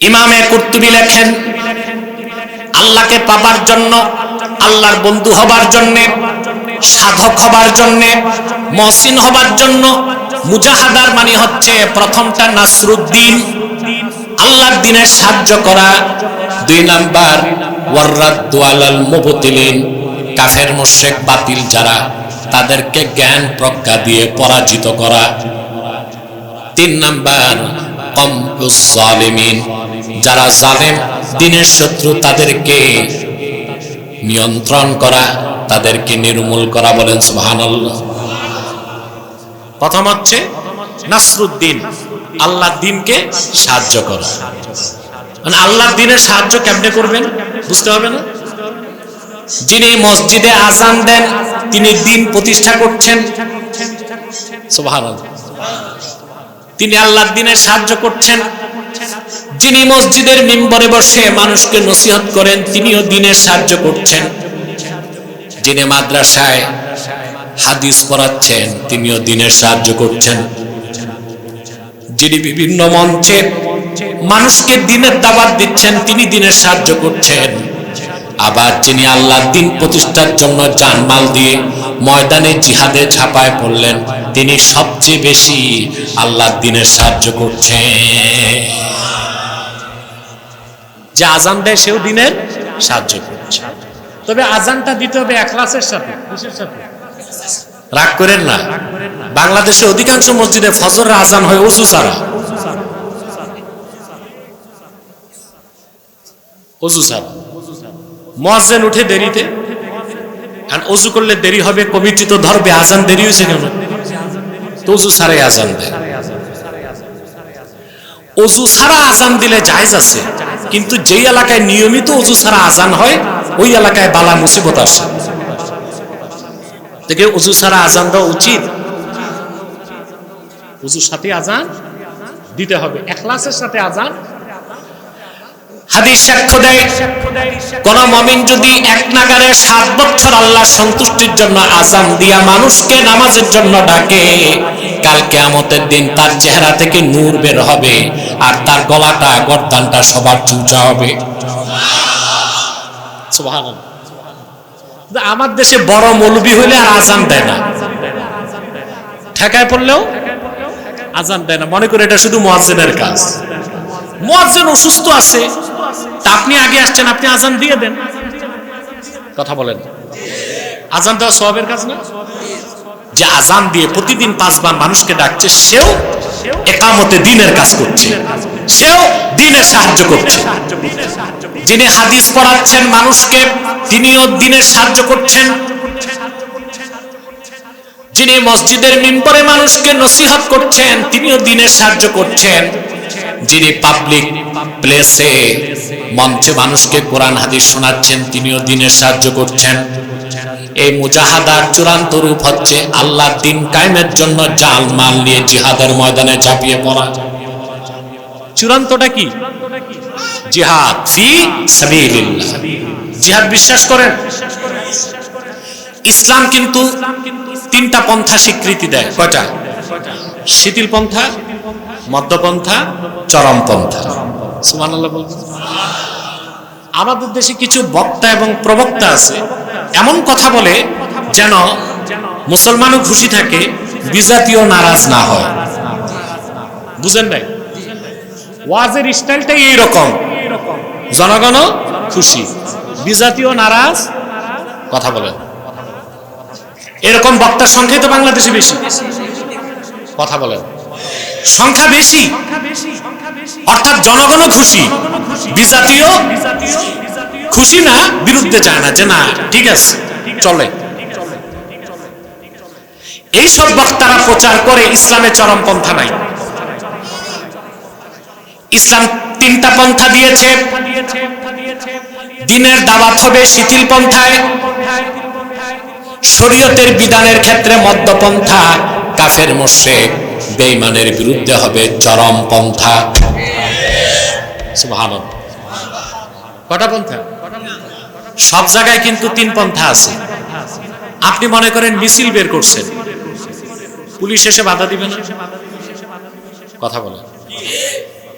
ইমামে কুর্তুবি লেখেন, আল্লাহকে পাবার জন্য, আল্লাহর বন্ধু হবার জন্য, সাধক হবার জন্য, মহসিন হবার জন্য, মুজাহাদার মানে হচ্ছে প্রথমটা নাসরুদ্দিন, আল্লাহর দিনে সাহায্য করা। দুই নাম্বার, ওয়ার্রাদ্দু আলাল মুবতিলিন, কাফের মুশরিক বাতিল যারা, তাদেরকে জ্ঞান প্রজ্ঞা দিয়ে পরাজিত করা। তিন নাম্বার জালিমিন যারা জালেম দিনের শত্রু তাদেরকে নিয়ন্ত্রণ করা, তাদেরকে নির্মূল করা বলেন সুবহানাল্লাহ। প্রথম হচ্ছে নাসরুদ্দিন, আল্লাহ দিনকে সাহায্য করা। মানে আল্লাহ দিনের সাহায্য কেমনে করবেন বুঝতে হবে না? যিনি মসজিদে আজান দেন, তিনি দিন প্রতিষ্ঠা করছেন। তিনি আল্লাহর দিনের সাহায্য করছেন। যিনি মসজিদের মিম্বরে বসে মানুষকে নসিহত করেন, তিনিও দিনের সাহায্য করছেন। যিনি মাদ্রাসায় হাদিস পড়াচ্ছেন, তিনিও দিনের সাহায্য করছেন। যিনি বিভিন্ন মঞ্চে মানুষকে দিনের দাবাত দিচ্ছেন, তিনি দিনের সাহায্য করছেন। আবার যিনি আল্লাহ দিন প্রতিষ্ঠার জন্য জানমাল দিয়ে ময়দানে জিহাদে ঝাঁপায় পড়লেন, তিনি সবচেয়ে বেশি আল্লাহ দিনের সাহায্য করছেন। যে আজান দেয়, সেও দিনের সাহায্য করছে। তবে আজানটা দিতে হবে একলাসের সাথে। সাথে? রাগ করেন না। বাংলাদেশে অধিকাংশ মসজিদে ফজর আজান হয় উজু ছাড়া। অজু ছাড়া। মোয়াজ্জেন উঠে দেরিতে। অজু করলে দেরি হবে, কমিটি তো ধরবে, আজান দেরি হয়েছে কেন? তো অজু ছাড়াই আজান দেয়। অজু ছাড়া আজান দিলে জায়জ আছে। কিন্তু যেই এলাকায় নিয়মিত অজু ছাড়া আজান হয়, ওই এলাকায় বালা মুসিবত আসে। থেকে অজু ছাড়া আজান দেওয়া উচিত। উজুর সাথে আজান দিতে হবে। এখলাসের সাথে আজান হাদিস সাক্ষ্য দেয় কোন মমিন যদি এক নাগারে সাত বছর আল্লাহ সন্তুষ্টির জন্য আজান দিয়া মানুষকে নামাজের জন্য ডাকে, কাল কেয়ামতের দিন তার চেহারা থেকে নূর বের হবে আর তার গলাটা, গর্দানটা সবার চুচা হবে। আমার দেশে বড় মৌলবি হইলে আর আজান দেয় না। ঠেকায় পড়লেও আজান দেয় না। মনে করে এটা শুধু মোয়াজ্জেনের কাজ। মোয়াজ্জেন অসুস্থ আছে। তা আপনি আগে আসছেন, আপনি আজান দিয়ে দেন। কথা বলেন। আজান দেওয়া সবের কাজ না? যে আজান দিয়ে প্রতিদিন পাঁচবার মানুষকে ডাকছে, সেও একামতে দিনের কাজ করছে। সেও দিনের সাহায্য করছে। যিনি হাদিস পড়াচ্ছেন, মানুষকে তিনিও দিনের সাহায্য করছেন। যিনি মসজিদের মিম্বরে মানুষকে নসিহত করছেন, তিনিও দিনের সাহায্য করছেন। যিনি পাবলিক প্লেসে মঞ্চে মানুষকে কোরআন হাদিস শোনাচ্ছেন, তিনিও দিনের সাহায্য করছেন। এই মুজাহাদার চূড়ান্ত রূপ হচ্ছে আল্লাহ দিন কায়েমের জন্য জাল, মাল নিয়ে জিহাদের ময়দানে ঝাঁপিয়ে পড়া। চূড়ান্তটা কি? জিহাদ ফি সাবিলিল্লাহ। জিহাদ বিশ্বাস করেন? ইসলাম কিন্তু তিনটা পন্থা স্বীকৃতি দেয়। কয়টা? শিথিল পন্থা, মধ্যপন্থা, চরম পন্থা। বলবেন আমাদের দেশে কিছু বক্তা এবং প্রবক্তা আছে, এমন কথা বলে যেন মুসলমানও খুশি থাকে বিজাতীয় নারাজ না হয়। বুঝেন নাই? ওয়াজের স্টাইলটাই এইরকম। জনগণও খুশি বিজাতীয় নারাজ, কথা বলেন। এরকম বক্তার সংখ্যাই তো বাংলাদেশে বেশি। কথা বলেন। সংখ্যা বেশি। অর্থাৎ জনগণও খুশি। বিজাতীয় খুশি না, বিরুদ্ধে চায় না, যে না, ঠিক আছে, চলে। এই সব বক্তারা প্রচার করে ইসলামে চরম পন্থা নাই। ইসলাম তিনটা পন্থা দিয়েছে। দিনের দাওয়াত হবে শিথিল পন্থায়। শরীয়তের বিধানের ক্ষেত্রে মধ্যপন্থা কাফের মোশেক বেঈমানের বিরুদ্ধে হবে চরম পন্থা। সব জায়গায় কিন্তু তিন পন্থা আছে। আপনি মনে করেন মিছিল বের করছেন। পুলিশ এসে বাধা দিবে না? কথা বলে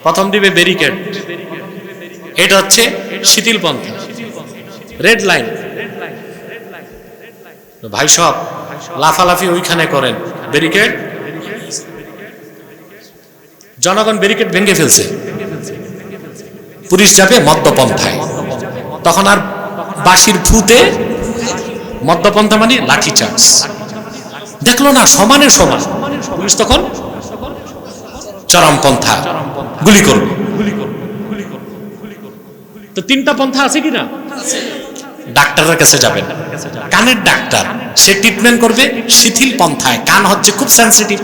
প্রথম দিবে ব্যারিকেড। এটা হচ্ছে শিথিল পন্থা। Red line. ভাই সব লাফালাফি ওইখানে করেন। ব্যারিকেড? জনগণ ব্যারিকেড ভেঙে ফেলছে। পুলিশ যাবে মদ্যপন্থায়। তখন আর বাঁশির ফুতে মদ্যপন্থা মানে লাঠি চার্জ। দেখল না, সমানে সমান। পুলিশ তখন চরমপন্থা, গুলি করবে। তো তিনটা পন্থা আছে কিনা ডাক্তারের কাছে যাবেন। কানের ডাক্তার, সে ট্রিটমেন্ট করবে শিথিল পন্থায়। কান হচ্ছে খুব সেন্সিটিভ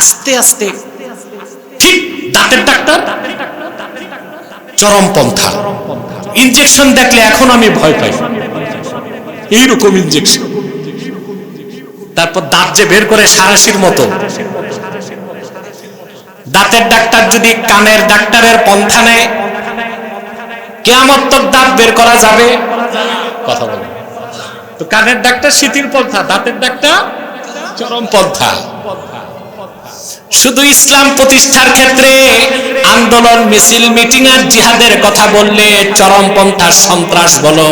আস্তে আস্তে, ঠিক দাঁতের ডাক্তার চরম পন্থা। ইনজেকশন দেখলে এখন আমি ভয় পাই। এইরকম ইনজেকশন তারপর দাঁত যে বের করে সারাশির মতো। দাঁতের ডাক্তার যদি কানের ডাক্তারের পন্থা নেয় কেয়ামত তক দাঁত বের করা যাবে? কথা বলে। তো কানের ডাক্তার শিথিল পন্থা, দাঁতের ডাক্তার চরম পন্থা। শুধু ইসলাম প্রতিষ্ঠার ক্ষেত্রে আন্দোলন, মিছিল, মিটিং আর জিহাদের কথা বললে চরমপন্থার সন্ত্রাস বলো।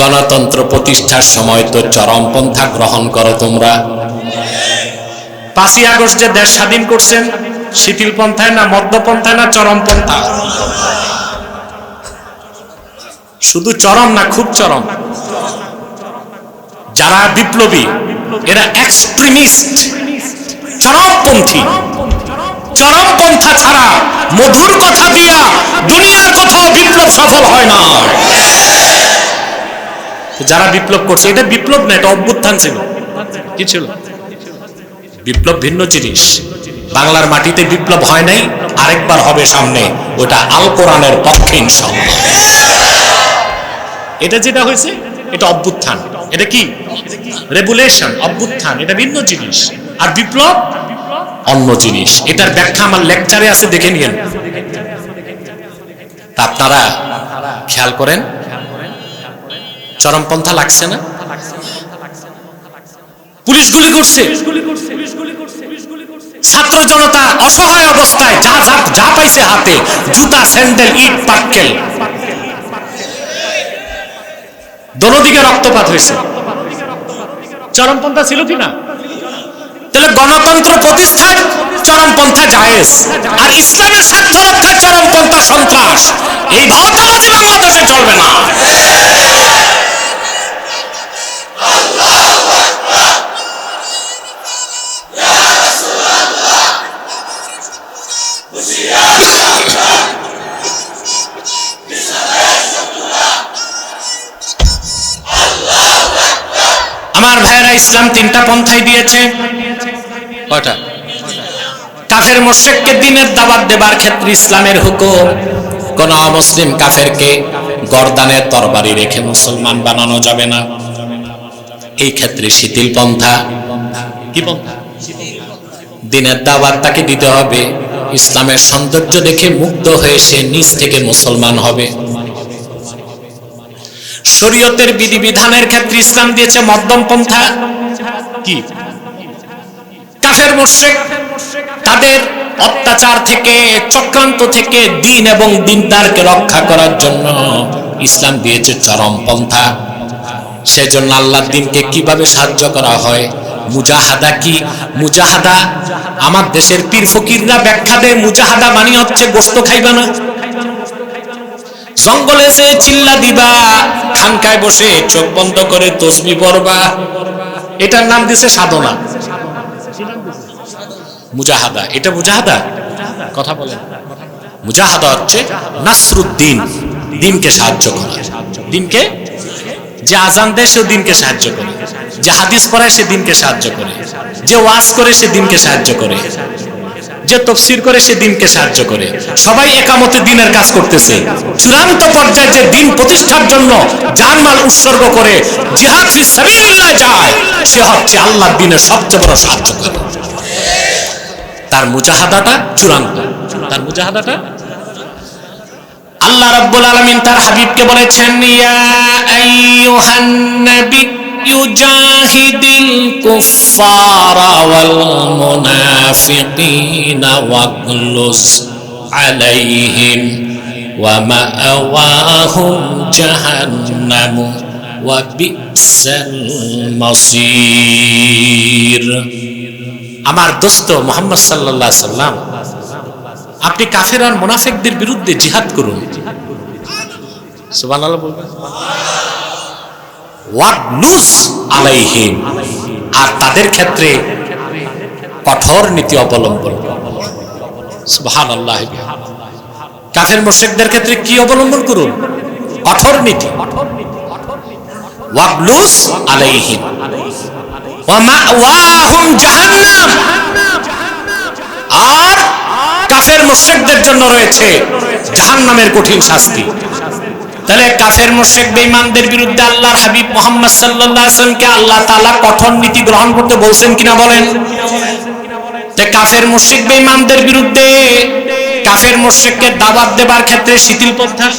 গণতন্ত্র প্রতিষ্ঠার সময় তো চরমপন্থা গ্রহণ করো তোমরা। পাঁচই আগস্ট যে দেশ স্বাধীন করছেন শিথিল পন্থায় না মধ্যপন্থায় না চরমপন্থা? শুধু চরম না খুব চরম। যারা বিপ্লবী, এরা এক্সট্রিমিস্ট চরমপন্থী। চরমপন্থা ছাড়া, মধুর কথা দিয়া দুনিয়ার কোথাও বিপ্লব সফল হয় না। যারা বিপ্লব করছে, এটা বিপ্লব না, এটা অভ্যুত্থান ছিল। কি ছিল? বিপ্লব ভিন্ন জিনিস। বাংলার মাটিতে বিপ্লব হয় নাই, আরেকবার হবে সামনে, ওটা আল কোরআনের পক্ষে এটা যেটা হয়েছে, এটা অভ্যুত্থান। এটা কি? রেগুলেশন অভ্যুত্থান, এটা ভিন্ন জিনিস। আর বিপ্লব অন্য জিনিস। এটার ব্যাখ্যা আমার লেকচারে আছে, দেখে নিয়েন। তা আপনারা খেয়াল করেন। চরমপন্থা লাগছে না? পুলিশ গুলি করছে। ছাত্র জনতা অসহায় অবস্থায় যা যা যা পাইছে হাতে, জুতা, স্যান্ডেল, ইট পাক্কেল দোনোদিকে রক্তপাত হয়েছে। চরমপন্থা ছিল কি না? তাহলে গণতন্ত্র প্রতিষ্ঠার চরমপন্থা জায়েজ আর ইসলামের স্বার্থ রক্ষার চরমপন্থা সন্ত্রাস। এই ভাওতাবাজি বাংলাদেশে চলবে না। আমার ভাইয়েরা, ইসলাম তিনটা পন্থাই দিয়েছে। কাফের মোশেককে দিনের দাবাত দেবার ক্ষেত্রে ইসলামের হুকুম। কোন অমুসলিম কাফেরকে গর্দানের তরবারি রেখে মুসলমান বানানো যাবে না। এই ক্ষেত্রে শিথিল পন্থা? দিনের দাওয়াত তাকে দিতে হবে। ইসলামের সৌন্দর্য দেখে মুগ্ধ হয়ে সে নিজ থেকে মুসলমান হবে। শরীয়তের বিধিবিধানের ক্ষেত্রে ইসলাম দিয়েছে মধ্যম পন্থা। কি? কাফের মোশেক, তাদের অত্যাচার থেকে, চক্রান্ত থেকে দিন এবং দিনদারকে রক্ষা করার জন্য ইসলাম দিয়েছে চরম পন্থা। সেজন্য আল্লাহর দিনকে কীভাবে সাহায্য করা হয়? মুজাহাদা কি? মুজাহাদা আমার দেশের পীর ফকিররা ব্যাখ্যা দেয়, মুজাহাদা মানে হচ্ছে গোস্ত খাইবা না। জঙ্গলে যে চিল্লা দিবা, খানকায় বসে চোখ বন্ধ করে তসবি পড়বা, এটার নাম দিছে সাধনা। মুজাহাদা। এটা মুজাহাদা? কথা বলেন। মুজাহাদা হচ্ছে নাসরুদ্দিন, দিনকে সাহায্য করা। দিনকে? যে আজান দেয়, সে দিনকে সাহায্য করে। যে হাদিস পড়ায়, সে দিনকে সাহায্য করে। যে ওয়াজ করে, সে দিনকে সাহায্য করে। যে তফসির করে, সে দিনকে সাহায্য করে। সবাই একামতে দিনের কাজ করতেছে। চূড়ান্ত পর্যায়ে যে দিন প্রতিষ্ঠার জন্য জানমাল উৎসর্গ করে জিহাদ যায়, সে হচ্ছে আল্লাহর দিনের সবচেয়ে বড় সাহায্য করে তার মুজাহাদাটা চূড়ান্ত। তার মুজাহাদাটা? আল্লাহ রাব্বুল আলামিন তার হাবিবকে বলেছেন, ইয়া আইয়ুহান নবী ইউজাহিদিল কুফারা ওয়াল মুনাফিকিনা ওয়াগলুস আলাইহিম ওয়া মাআওয়াহুম জাহান্নাম ওয়া বি'সাল মাসীর। আমার দোস্ত মোহাম্মদ আলাইহি সাল্লাম, আপনি কাফের আর মুনাফিকদের বিরুদ্ধে জিহাদ করুন। আর তাদের ক্ষেত্রে কঠোর নীতি অবলম্বন। কাফের মুশরিকদের ক্ষেত্রে কি অবলম্বন করুন? কঠোর নীতি। ওয়াগলুস আলাইহিম? আর কাফের মুশরিকদের জন্য রয়েছে জাহান্নামের কঠিন শাস্তি। তাহলে কাফের মুশরিক বেঈমানদের বিরুদ্ধে আল্লাহর হাবিব মুহাম্মদ সাল্লাল্লাহু ওয়াসাল্লামকে আল্লাহ তাআলা কঠোর নীতি গ্রহণ করতে বলছেন কিনা বলেন? কাফের মুশরিক বেঈমানদের বিরুদ্ধে কাফের মুশরিককে দাওয়াত দেবার ক্ষেত্রে শিথিল পন্থা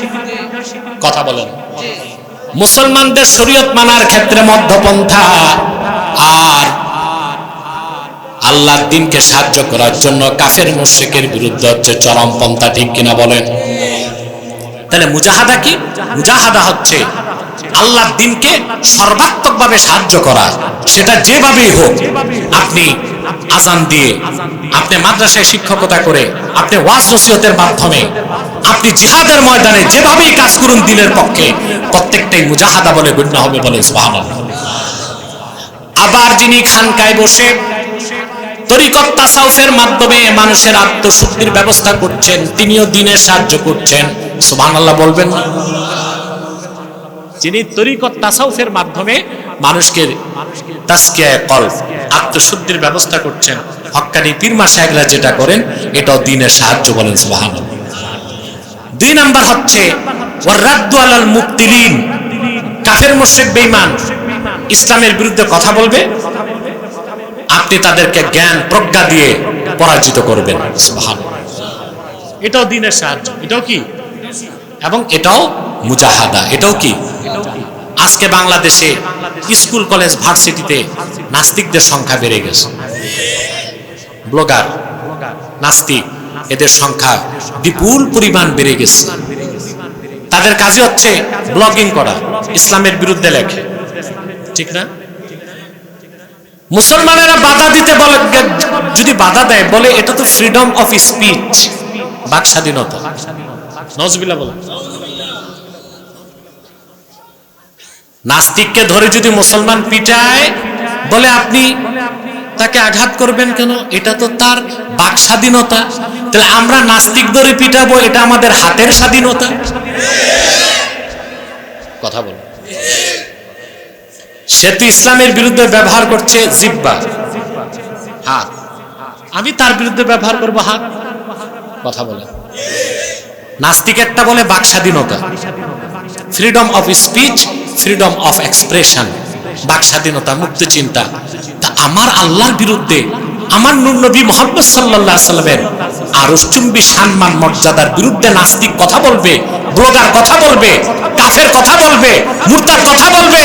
কথা বলেন। মুসলমানদের শরীয়ত মানার ক্ষেত্রে মধ্যপন্থা আর আল্লাহর দিনকে সাহায্য করার জন্য কাফের মুশরিকের বিরুদ্ধে হচ্ছে চরম পন্থা, ঠিক কিনা বলেন? তাহলে মুজাহাদা কি? মুজাহাদা হচ্ছে আল্লাহর দিনকে সর্বাত্মকভাবে সাহায্য করা। সেটা যেভাবেই হোক, আপনি আজান দিয়ে, আপনি মাদ্রাসায় শিক্ষকতা করে, আপনি ওয়াজ নসিহতের মাধ্যমে, আপনি জিহাদের ময়দানে যেভাবেই কাজ করুন দিনের পক্ষে, প্রত্যেকটাই মুজাহাদা বলে গণ্য হবে বলে সুবহানাল্লাহ। আবার যিনি খানকায় বসে তরিকত তাসাউফের মাধ্যমে মানুষের আত্মশুদ্ধির ব্যবস্থা করছেন, তিনিও দিনের সাহায্য করছেন। সুবহানাল্লাহ বলবেন না? যিনি তরিকত তাসাউফের মাধ্যমে মানুষকে তাসকিয়ায়ে কলব আত্মশুদ্ধির ব্যবস্থা করছেন, হক্কানি পীর মাশায়েখরা যেটা করেন, এটাও দিনের সাহায্য বলেন, সুবহানাল্লাহ। দুই নাম্বার হচ্ছে ওয়ারাদ্দু আলাল মুক্তিলিন কাফের মুশরিক বেঈমান ইসলামের বিরুদ্ধে কথা বলবে, আপনি তাদেরকে জ্ঞান, প্রজ্ঞা দিয়ে পরাজিত করবেন। এটাও দিনের সাহায্য, এটাও কি? এবং এটাও মুজাহাদা, এটাও কি? আজকে বাংলাদেশে স্কুল, কলেজ, ভার্সিটিতে নাস্তিকদের সংখ্যা বেড়ে গেছে। ব্লগার, নাস্তিক, এদের সংখ্যা বিপুল পরিমাণ বেড়ে গেছে। তাদের কাজই হচ্ছে ব্লগিং করা, ইসলামের বিরুদ্ধে লেখে। ঠিক না? মুসলমানেরা বাধা দিতে বলে, যদি বাধা দেয়, বলে এটা তো ফ্রিডম অফ স্পিচ বাক স্বাধীনতা নজবিল্লা বলে নাস্তিককে ধরে যদি মুসলমান পিটায়, বলে আপনি তাকে আঘাত করবেন কেন? এটা তো তার বাক স্বাধীনতা তাহলে আমরা নাস্তিক ধরে পিটাবো, এটা আমাদের হাতের স্বাধীনতা। কথা বল সে তো ইসলামের বিরুদ্ধে ব্যবহার করছে জিব্বা। হাত। আমি তার বিরুদ্ধে ব্যবহার করব হাত? কথা বলে। নাস্তিকেরটা বলে বাক স্বাধীনতা freedom of speech freedom of expression বাক স্বাধীনতা মুক্ত চিন্তা তা আমার আল্লাহর বিরুদ্ধে, আমার নূর নবী মোহাম্মদ আলাইহি সাল্লামের আরশচুম্বী সম্মান, মর্যাদার বিরুদ্ধে নাস্তিক কথা বলবে, ব্লগার কথা বলবে, কাফের কথা বলবে, মুরতাদ কথা বলবে।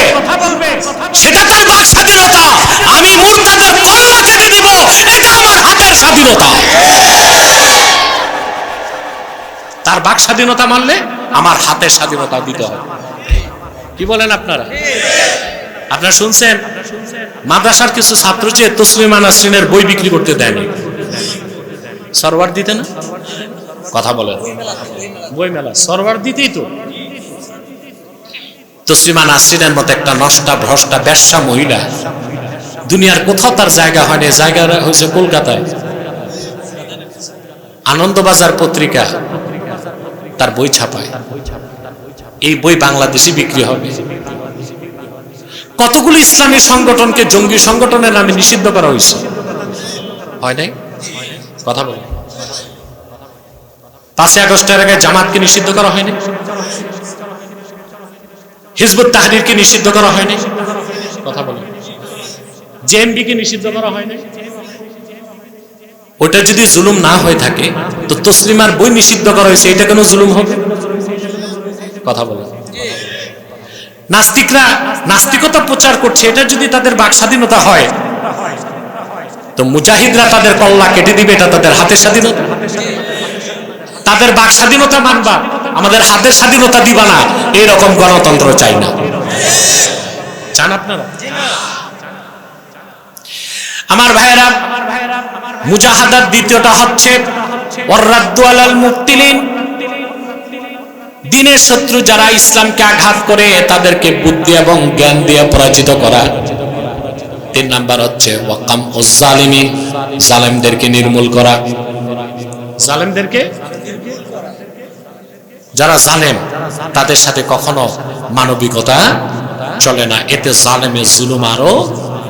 সেটা তার বাক স্বাধীনতা। আমি মুরতাদের কল্লা কেটে দেব এটা আমার হাতের স্বাধীনতা। তার বাক স্বাধীনতা মানলে আমার হাতের স্বাধীনতা দিতে হবে। কি বলেন আপনারা? আপনারা শুনছেন? মাদ্রাসার কিছু ছাত্র চেয়ে তসলিমা নাসরিনের বই বিক্রি করতে দেয়নি। সরওয়ার দিতে না? কথা বলেন। বই মেলা সরওয়ার দিতেই তো। তসলিমা নাসরিনের মতো একটা নষ্টা, ভ্রষ্টা ব্যবসা মহিলা দুনিয়ার কোথাও তার জায়গা হয়নি জায়গা হয়েছে কলকাতায়। আনন্দবাজার পত্রিকা তার বই ছাপায়। এই বই বাংলাদেশে বিক্রি হবে। কতগুলো ইসলামী সংগঠনকে জঙ্গি সংগঠনের নামে নিষিদ্ধ করা হয়েছে? হয় নাই? কথা বল পাঁচই আগস্টের আগে জামাতকে নিষিদ্ধ করা হয়নি? হিজবুত তাহরিরকে নিষিদ্ধ করা হয়নি। কথা বলে জেএমবি কে নিষিদ্ধ করা হয়নি। ওটা যদি জুলুম না হয়ে থাকে, তো তসলিমার বই নিষিদ্ধ করা হয়েছে, এটা কেন জুলুম হবে? কথা বলে নাস্তিকরা নাস্তিকতা প্রচার করছে, এটা যদি তাদের বাক স্বাধীনতা হয়, তো মুজাহিদরা তাদের কল্লা কেটে দিবে, এটা তাদের হাতের স্বাধীনতা। তাদের বাক স্বাধীনতা মানবা। আমাদের হাতের স্বাধীনতা দিবা না। এরকম গণতন্ত্র চাই না। চান আপনারা? আমার ভাইয়েরা মুজাহাদার দ্বিতীয়টা হচ্ছে দিনের শত্রু যারা ইসলামকে আঘাত করে, তাদেরকে বুদ্ধি এবং জ্ঞান দিয়ে পরাজিত করা। তিন নাম্বার হচ্ছে, ওয়াকাম জালিমিন জালেমদেরকে নির্মূল করা। জালেমদেরকে? যারা জালেম, তাদের সাথে কখনো মানবিকতা চলে না। এতে জালেমের জুলুম আরও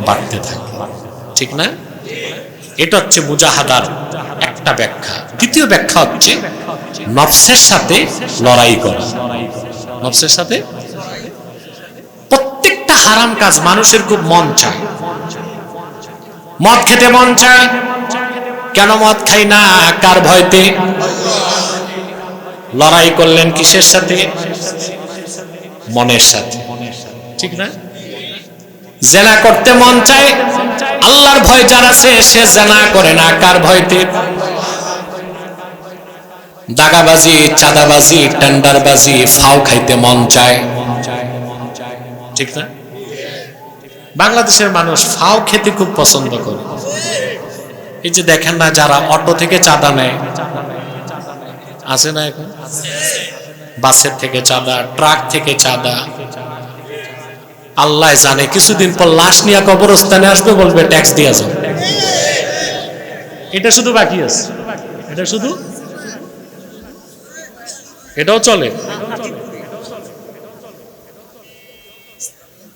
বাড়তে থাকে। ঠিক না? এটা হচ্ছে মুজাহাদার একটা ব্যাখ্যা। দ্বিতীয় ব্যাখ্যা হচ্ছে নফসের সাথে লড়াই করা। নফসের সাথে? প্রত্যেকটা হারাম কাজ মানুষের খুব মন চায়। মদ খেতে মন চায়। কেন মদ খাই না? কার ভয়তে? লড়াই করলেন কিসের সাথে? মনের সাথে। ঠিক না? জেনা করতে মন চায়, আল্লাহর ভয় যার আছে, সে জেনা করে না। কার ভয়তে? দাগাবাজি, চাঁদাবাজি, টেন্ডারবাজি, ফাও খাইতে মন চায়। ঠিক না? বাংলাদেশের মানুষ ফাও খেতে খুব পছন্দ করে। এই যে দেখেন না, যারা অটো থেকে চাঁদা নেয় আছে না এখন? বাসের থেকে চাঁদা, ট্রাক থেকে চাঁদা। আল্লাহ জানে, কিছুদিন পর লাশ নিয়ে কবরস্থানে আসবে বলবে, ট্যাক্স দিয়ে যাও। এটা শুধু বাকি আছে। এটা শুধু? এটাও চলে।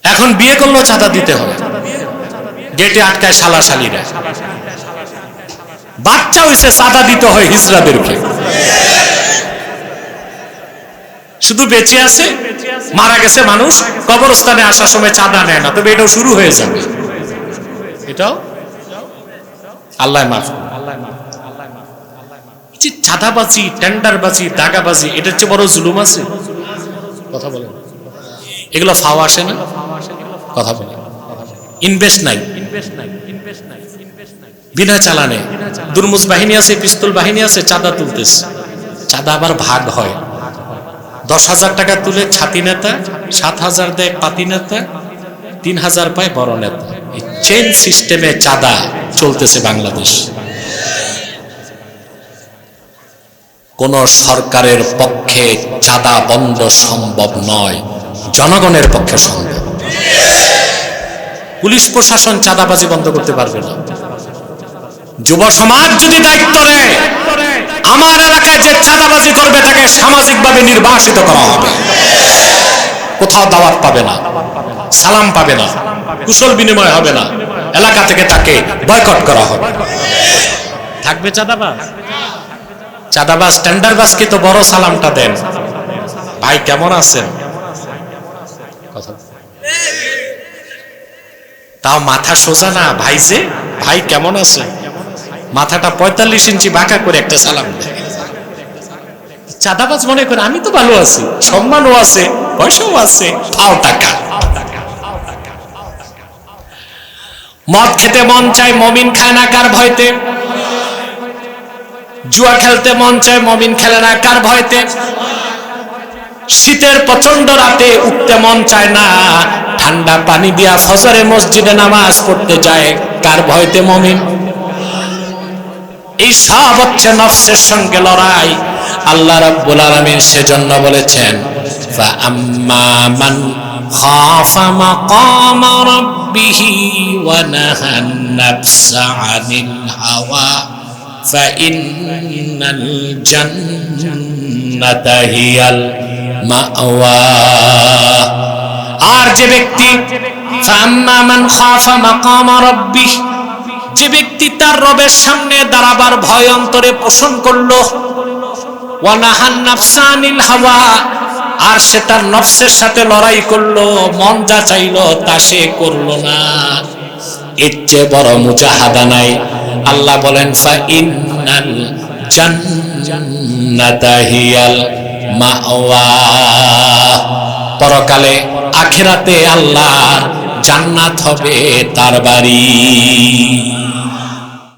এখন বিয়ে করলেও চাঁদা দিতে হবে। গেটে আটকায় শালা শালিরা বাচ্চা হইছে চাঁদা দিতে হয় হিজড়াদেরকে শুধু বেঁচে আছে, মারা গেছে মানুষ, কবরস্থানে আসার সময় চাঁদা নেয় না। তবে এটাও শুরু হয়ে যাবে। এটাও আল্লাহ মাফ এটার চেয়ে বড় জুলুম আছে? কথা এগুলো আসে না? কথা ইনভেস্ট নাই। বিনা চালানে। বাহিনী আছে, পিস্তল বাহিনী আছে, চাঁদা তুলতেছে। চাঁদা আবার ভাগ হয়। দশ হাজার টাকা তুলে ছাতি নেতা, সাত হাজার দেয় পাতি নেতা, তিন হাজার পায় বড় নেতা। এই চেন সিস্টেমে চাঁদা চলতেছে বাংলাদেশ। কোন সরকারের পক্ষে চাঁদা বন্ধ সম্ভব নয়, জনগণের পক্ষে সম্ভব। পুলিশ প্রশাসন চাঁদাবাজি বন্ধ করতে পারবে না। যুব সমাজ যদি দায়িত্ব নেয় আমার এলাকায় যে চাঁদাবাজি করবে, তাকে সামাজিকভাবে নির্বাসিত করা হবে। কোথাও দাওয়াত পাবে না, সালাম পাবে না, কুশল বিনিময় হবে না। এলাকা থেকে তাকে বয়কট করা হবে। থাকবে চাঁদাবাজ? চাঁদাবাজ টেন্ডারবাজকে তো বড় সালামটা দেন? ভাই, কেমন আছেন? তাও মাথা সোজা না, ভাই যে, ভাই কেমন আছে? মাথাটা পঁয়তাল্লিশ ইঞ্চি বাঁকা করে একটা সালাম চাঁদাবাজ মনে করে, আমি তো ভালো আছি, সম্মানও আছে, পয়সাও আছে ফাও টাকা। মদ খেতে মন চায় মমিন খায় না কার ভয়তে। জুয়া খেলতে মন চায় মমিন খেলে না কার ভয়তে। শীতের প্রচণ্ড রাতে উঠতে মন চায় না, ঠান্ডা পানি দিয়া ফজরে মসজিদে নামাজ পড়তে যায়, কার ভয়তে মমিন? এই সব হচ্ছে নফসের সঙ্গে লড়াই আল্লাহ রাব্বুল আলামিন সেজন্য বলেছেন ফা আম্মা মান খাফা মাকামা রাব্বিহি ওয়া নাহান নাফসা আনিল হাওয়া فإن الجنة هي المأوى আর যে ব্যক্তি فأما من خاف مقام ربه যে ব্যক্তি তার রবের সামনে দাঁড়াবার ভয় অন্তরে পোষণ করল, ওয়ানাহান নাফসানিল হাওয়া, আর সে তার নফসের সাথে লড়াই করল, মন যা চাইলো তা সে করল না। এর চেয়ে বড় মুজাহাদা নাই। আল্লাহ বলেন ফা ইন্নাল জান্নাতা হিয়াল পরকালে, আখিরাতে আল্লাহ জান্নাত হবে তার বাড়ি।